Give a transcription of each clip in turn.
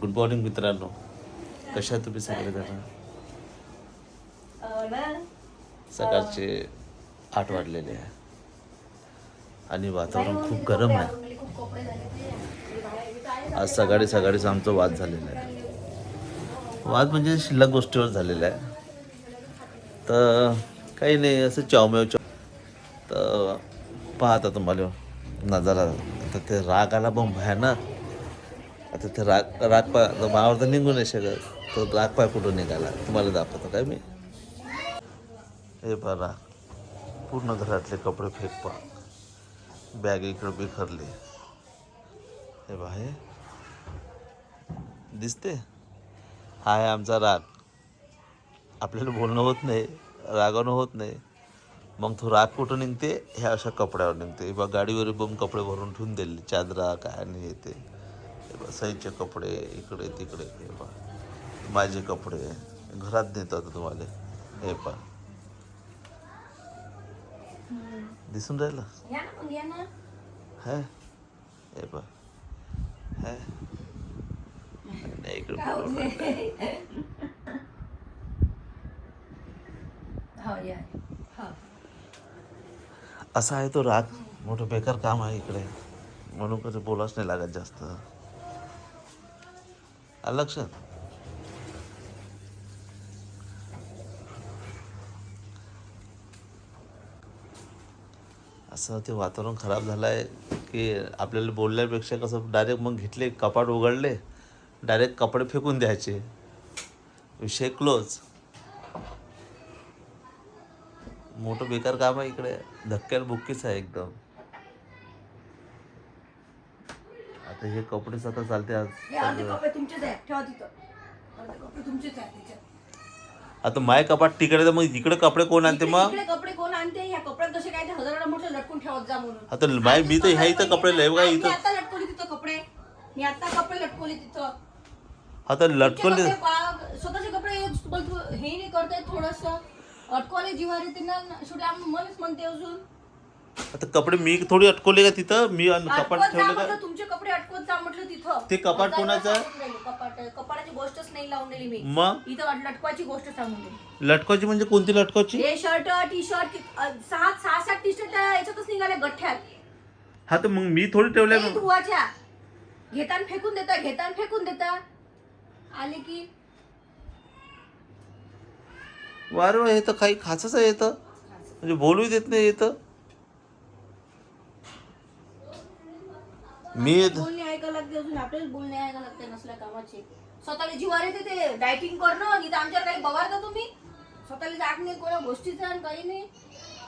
Good morning मित्रांनो. कशा तुम्ही सगळे जण? सकाळचे आठ वाजलेले आहे. आणि वातावरण खूप गरम आहे. आज सकाळी सकाळीच आमचा वाद झालेला आहे. वाद म्हणजे शिल्लक गोष्टीवर झालेला आहे. तर काही नाही असं चावमेव चाव तर पाहता तुम्हाला. नजारा आता ते राग आला पण भयानक. आता ते राग राग पाय मावर तर निघू नाही शकत. तो राग पाय कुठून निघाला? तुम्हाला दाखवतो काय मी? हे बरा पूर्ण घरातले कपडे फेक पा. बॅग इकडं बिखरली. हे बा हे. दिसते? हा आहे आमचा राग. आपल्याला बोलणं होत नाही रागानं होत नाही. मग तो राग कुठं निघते? ह्या अशा कपड्यावर निघते. हे बघ गाडीवर बम कपडे भरून ठेवून दिले. चादरा काय आणि येते हे सईचे कपडे इकडे तिकडे हे पा माझे कपडे घरात नेतो आता तुम्हाला. हे पा दिसून राहिलं? है हे पा है. नाही इकडे. हो? या. हो. असा आहे तो राग. मोठं बेकार काम आहे इकडे. म्हणून कसं बोलाच नाही लागत जास्त. आलं लक्षात. असं ते वातावरण खराब झालं आहे की आपल्याला बोलल्यापेक्षा कसं डायरेक्ट मग घेतले कपाट उघडले डायरेक्ट कपडे फेकून द्यायचे. विषय क्लोज मोठं बेकार काम आहे इकडे. धक्क्याला बुक्कीच आहे एकदम. आता हे कपडेच आता चालते आज हे अर्धे कपडे तुमचेच आहेत. ठेवा तिथं. अर्धे कपडे तुमचेच आहेत तिच्यात. आता माय कपाट तिकडे तर मग इकडे कपडे कोण आणते मग? इकडे कपडे कोण आणते? ह्या कपड्यात कसे काय ते हजाराला मोठे लटकून ठेवत जा म्हणून. आता माय मी तर ह्या इथं कपडे लय बघा मी इथं. आता लटकवली तिथं कपडे. मी आता कपडे लटकवली तिथं. आता तुमचे लटकवले कपडे पा- स्वतःचे कपडे तुम्हाला तू- हे नाही करताय थोडस. अटकवले जीवार येते ना शेवटी आम्ही मलाच म्हणते अजून. आता कपडे मी थोडी अटकवले का तिथं? मी कपाट ठेवले का? तुमचे कपडे अटकवत जा म्हटलं तिथं. ते कपाट कोणाचं? आहे? कपाट कपाटाची गोष्टच नाही लावून दिली मी. मग? इथं वाट- लटकवायची गोष्ट सांगून दिली. लटकायची म्हणजे कोणती लटकायची हे शर्ट टी शर्ट सहा सहा सात टी शर्ट याच्यातच निघाले गठ्ठ्यात. हा तर मग मी थोडी ठेवल्या ते धुवाच्या. घेताना फेकून देता घेताना फेकून देता. आले की? वारे वा हे तर काही खाचच आहे येतं म्हणजे बोलू देत नाही येतं मी बोलणे ऐकायला लागते अजून आपल्याला बोलणे ऐकायला लागते नसल्या कामाचे. स्वतःला जीवार येते ते डायटिंग करणं आणि आमच्यावर काही बघारता तुम्ही? स्वतःला जाग नाही कोणा गोष्टीचं आणि काही नाही.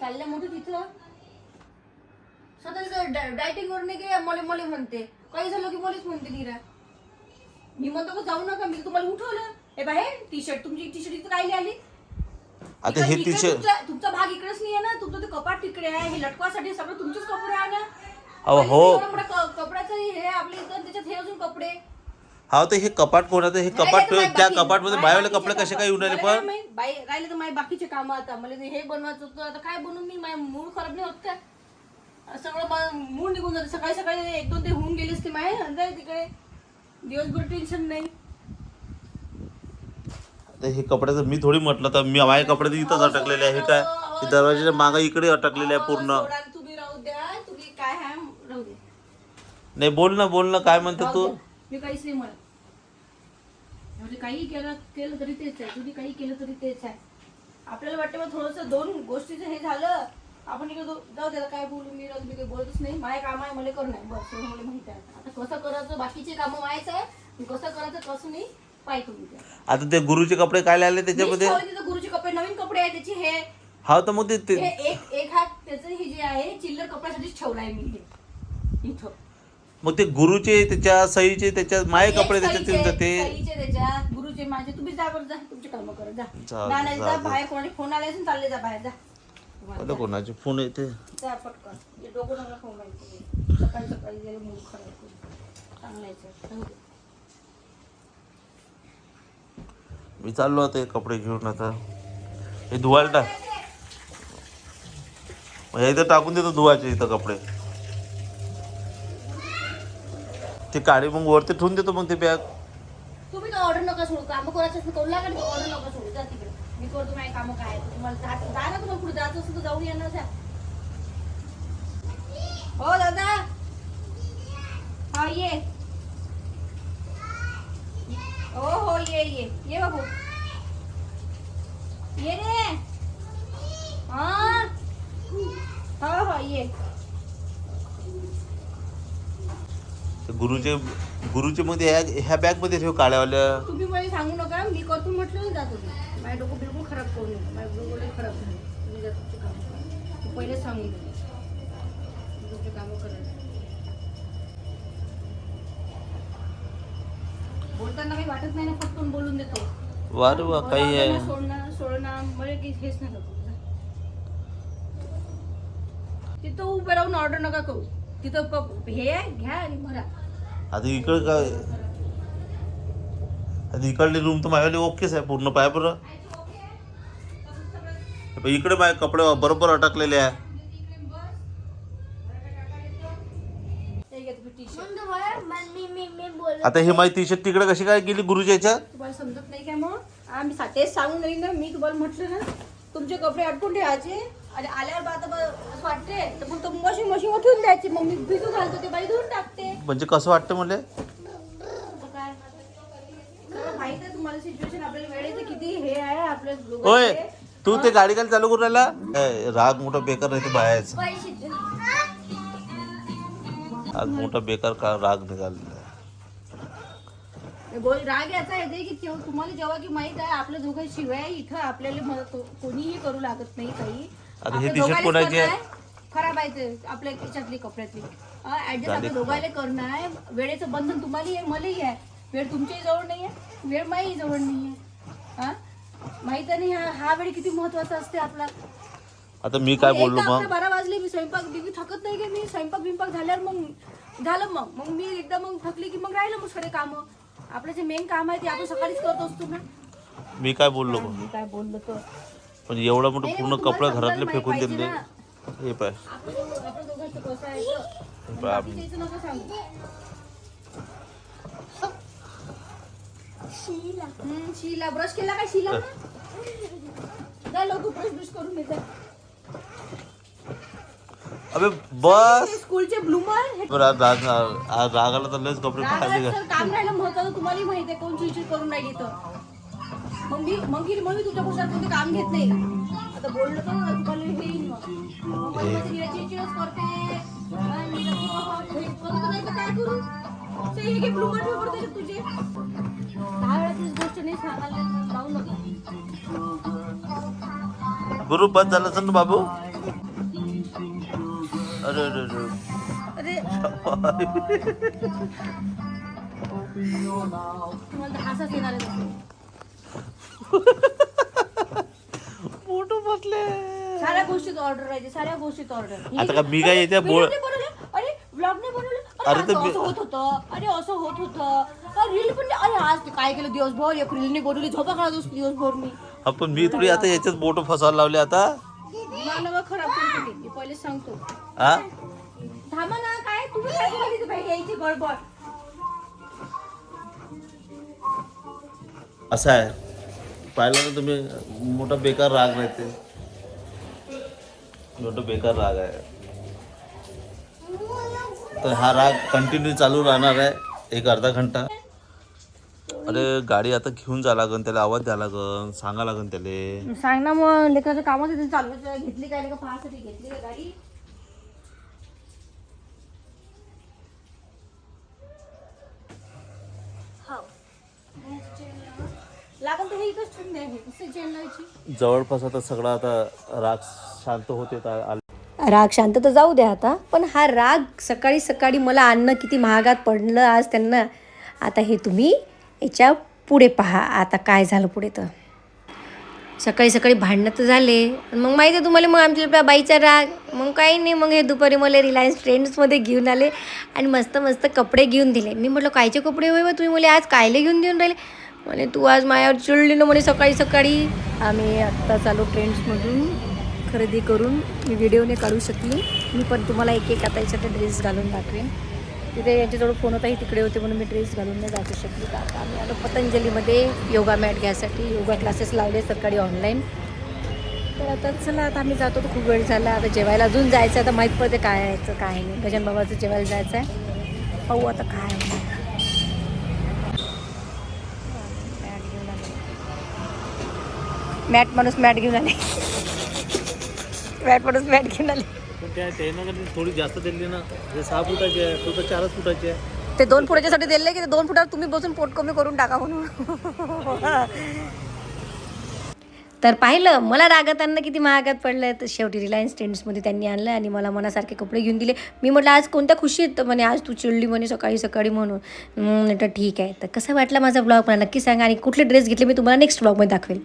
चालल्या मोठं तिथं. स्वतःच डायटिंग करून नाही की मले मले म्हणते. काही झालं की मलेच म्हणते निरा. मी म्हणतो जाऊ नका मी तुम्हाला उठवलं. हे बाहेर टी शर्ट तुमची टी शर्ट इथं काय आली. आता हे टी शर्ट तुमचा तुमचा भाग इकडेच नाही आहे ना. तुमचं ते कपाट तिकडे आहे हे लटकवासाठी सगळं तुमचेच कपडे आहे ना. अहो, हो. कपड्याचं हे आपल्या इथं त्याच्यात हे अजून कपडे. हा तर हे कपाट कोणाचं हे कपाट तर ठेव- त्या बाकी- बायोले बाकीचे कपडे कसे. काय येऊन राहिले पण? बाई राहिले तर माझे बाकीचे काम आता. मला ते हे बनवायचं होतं. आता काय बनवून मी? माझ्या मूड खराब नाही होत काय? सगळं मूड निघून जाते. सकाळी सकाळी एक दोन ते होऊन गेले असते माहे आणि जाय तिकडे. दिवसभर टेन्शन नाही. आता हे कपड्याचं मी थोडी म्हटलं तर मी माझे कपडे तर इथंच अटकलेले आहे. हे काय? हे दरवाजाच्या मागं इकडे अटकलेले आहे पूर्ण. सोडा, राहू द्या तुम्ही काय आहे राहू द्या नाही बोल ना बोल ना काय म्हणते तू. मी काहीच नाही म्हणत. म्हणजे काही केलं केलं तरी तेच आहे. तुम्ही काही केलं तरी तेच आहे. आपल्याला वाटतं मग थोडंसं दोन गोष्टीचं हे झालं आपण इकडे जाऊ त्याला काय बोलू मी राहू मी काही बोलतच नाही. माझे काम आहे मला करणं आहे. बस मला माहिती आहे. आता कसं करायचं बाकीचे कामं माहीत आहे. कसं करायचं कसं नाही तुम्ही. आता ते गुरुचे कपडे काय आले मीच त्याच्यामध्ये? गुरुचे कपडे नवीन कपडे आहे त्याचे हे. हा तर मग ते- एक एक हात त्याचं हे जे आहे चिल्लर कपड्यासाठीच ठेवलाय मी हे. इथं. मग ते गुरुचे त्याच्या सईचे त्याच्या माये कपडे त्याच्यात सईचे- तिथं ते सईचे त्याच्यात गुरुचे माझे. तुम्ही जा बरं जा. तुमचे काम करा जा. जा, जा नाही जा, जा. जा. बाहेर कोणाचे फोन आले असेल चालले जा बाहेर जा. कोणाचे फोन येते? जा पटकन. हे डोकं नका खाऊ माहिती सकाळी सकाळी गेले मूड खराब करून. चांगलं यायचं राहू दे. मी चाललो आता हे कपडे घेऊन आता. हे धुवायला टाक. मग हे इथं टाकून देतो धुवायचे इथं कपडे. ते काळी मग वरती ठेवून देतो मग ते बॅग. तुम्ही तर ऑर्डर नका सोडू, काम कोणाचं असं करू लागा ऑर्डर नका सोडू, जा तिकडे. मी करतो माझी कामं काय तुम्हाला जा जा ना तुम्हाला पुढे जायचं असेल तर जाऊन या ना, जा. हो, दादा. हा, ये. हो हो, ये ये. ये बाबू ये रे. हा. हो हो, ये. गुरुचे गुरुचे मध्ये ह्या ह्या बॅगमध्ये ठेव काळ्यावाल्या. तुम्ही मला सांगू नका मी करतो म्हटलं ना जा तुम्ही माझं डोकं बिलकुल खराब करू नका माझं डोकं लई खराब झालं तुम्ही तुमची कामं करा. मी पहिलेच सांगून दिले तुमची कामं करा बोलताना काही वाटत नाही ना फटकून बोलून देतो. वा रे वा काही आहे. ना, सोडणं सोडणं म्हणजे की हेच नाही करतो तिथं उभे राहून ऑर्डर नका करू. तिथं कप हे आहे, घ्या आणि भरा. आता इकडे काय? आता इकडली रूम तर माझ्यावाली ओकेच आहे पूर्ण पाय बरं. इकडे माझे कपडे बरोबर अटकलेले आहे. हे घ्या तुम्ही टी शर्ट बोल आता हे माझी टी शर्ट तिकडे कशी काय गेली गुरुच्या याच्यात तुम्हाला समजत नाही काय मग? आम्ही सा- तेच सांगून नाही ना मी तुम्हाला म्हटलं ना तुमचे कपडे अटकून ठेवायचे आणि आल्यावर बा आता ब- असं वाटते. तर फक्त वॉशिंग मशीनवर ठेवून द्यायचे. मग मी भिजू घालतो ते बाई धुवून टाकते. म्हणजे कसं वाटतं मला? तर काय? सगळं माहीत आहे तुम्हाला सिच्युएशन आपल्याला वेळेचं किती हे आहे आपल्या होय. दोघांचे. तू ते गाडी काय चालू करून राहिला. ए, राग मोठा बेकार राहते बाहेरचा. पैसे दे. आज मोठा बेकार का राग निघालेला आहे. बोल राग याचा येते की तेव्हा तुम्हाला जेव्हा की माहीत आहे आपल्या दोघांशिवाय शिवाय इथं आपल्याला कोणीही करू लागत नाही काही. आता हे आपल्या दोघांनाच कोणाची आहे? करणं आहे. खराब आहे ते आपल्या याच्यातली कपड्यातली. ऍडजस्ट झाले. आपल्या दोघांना करणं आहे. वेळेचं बंधन तुम्हालाही आहे मलाही आहे. वेळ तुमच्याही जवळ नाही आहे वेळ माझ्याही जवळ नाही आहे. हा माहीत नाही हा हा वेळ किती महत्त्वाचा असते आपला. आता मी काय बोललो मग? बारा वाजले मी स्वयंपाक मी थकत नाही की मी? स्वयंपाक बिंपाक झाल्यावर मग झालं मग. मग मी एकदा मग थकली की मग राहिलं मग सगळे कामं. आपलं जे मेन काम आहे ते आपण सकाळीच करत असतो ना. मी काय बोललो मग? मी काय बोललो तर. पण एवढं मोठं पूर्ण कपडे घरातले फेकून दिले. हे पाय. हे सांगू शीला. हम्म, शीला. ब्रश केला काय शीला? जा लवकर ब्रश ब्रश करून येते अबे बस. स्कूलचे ब्लूमर राग आज राग आला तर लयच कपडे फाडले का काम राहिलं महत्वाचं तुम्हालाही माहिती आहे कोण चिडचिड करून राहिली तर. मग मी मग मी मग मी तुझ्या कोणते काम घेत नाही. का आता बोललं तर तुम्हाला हे येईल मग मग माझी माझी नीरा चिडचिडच करते. आणि नीरा की बाबा हे करत नाही तर काय करू? ते हे घे ब्लू ठेव बरं त्याच्यात तुझे. दहा वेळा तीच गोष्ट नाही सांगायला लावू नका. गुरु बस झालं असेल ना बाबू? अरे अरे अरे. अरे. तुम्हाला तर हसाच येणार आहे. तसं. बसले. साऱ्या गोष्टीत ऑर्डर राहायची साऱ्या गोष्टीत ऑर्डर आता का मी काय याच्या बोल अरे ब्लॉग नाही बनवलं? अरे अरे ते असं होत होतं. अरे असं होत होतं. रील पण नाही. अरे आज ते काय केलं दिवसभर? एक रीलने बनवली झोपा काढत असतो दिवसभर मी. आपण मी थोडी आता याच्याच बोट फसायला लावले आता. मला खराब करून. मी पहिले सांगतो. हा? थांबा ना काय? तुम्ही काय बोलायची बाई? यायची गडबड असं आहे. पाहिलं ना तुम्ही मोठा बेकार राग राहते. मोठा बेकार राग आहे. तर हा राग कंटिन्यू चालू राहणार आहे एक अर्धा घंटा. अरे गाडी आता घेऊन जा लागन त्याला आवाज द्या लागन सांगा लागन त्याला. सांग ना मग लेकराचं कामच आहे, ते घेतली काय का पाहासाठी घेतली का गाडी हो. लागल तर हे इथंच कसं जवळपास आता सगळा आता राग शांत होते राग शांत तर जाऊ द्या आता पण हा राग सकाळी सकाळी मला आणणं किती महागात पडलं आज त्यांना. आता हे तुम्ही याच्यापुढे पहा आता काय झालं पुढे तर. सकाळी सकाळी भांडणं तर झाले. मग माहिती आहे तुम्हाला मग आमच्या बाईचा राग. मग काही नाही मग हे दुपारी मला रिलायन्स ट्रेंड्समध्ये घेऊन आले आणि मस्त मस्त कपडे घेऊन दिले. मी म्हटलं कायचे कपडे होय बा तुम्ही? मला आज कायले घेऊन देऊन राहिले? म्हणे तू आज माझ्यावर चिडली ना म्हणे सकाळी सकाळी. आम्ही आत्ता चालू ट्रेंड्समधून खरेदी करून मी व्हिडिओने काढू शकली. मी पण तुम्हाला एक एक आता याच्यात ड्रेस घालून दाखवेन. तिथे यांच्याजवळ फोन होताही तिकडे होते म्हणून मी ड्रेस घालून नाही जाऊ शकली. का आता आम्ही आलो पतंजलीमध्ये योगा मॅट घ्यायसाठी. योगा क्लासेस लावले सकाळी ऑनलाईन. तर आता चला आता आम्ही जातो. तर खूप वेळ झाला. आता जेवायला अजून जायचं आहे. आता माहीत पडते काय यायचं काय नाही. गजान बाबाचं जेवायला जायचं आहे. पाहू आता काय होणार. मॅट घेऊन आले मॅट माणूस मॅट घेऊन आले. मॅट माणूस मॅट घेऊन आले. पण त्या त्यानं थोडी जास्त दिली ना. ते सहा फुटाची आहे तो तर चारच फुटाची आहे. ते दोन फुटाच्यासाठी दिले की ते दोन फुटावर तुम्ही बसून पोट कमी करून टाका म्हणून. तर पाहिलं मला रागताना किती महागात पडलं तर शेवटी रिलायन्स ट्रेंड्समध्ये त्यांनी आणलं आणि मला मनासारखे कपडे घेऊन दिले. मी म्हटलं आज कोणत्या खुशीत? तर म्हणे आज तू चिडली म्हणे सकाळी सकाळी म्हणून. म्हटलं ठीक आहे. तर कसं वाटलं माझा ब्लॉग मला नक्की सांगा आणि कुठले ड्रेस घेतले मी तुम्हाला नेक्स्ट ब्लॉगमध्ये दाखवेल.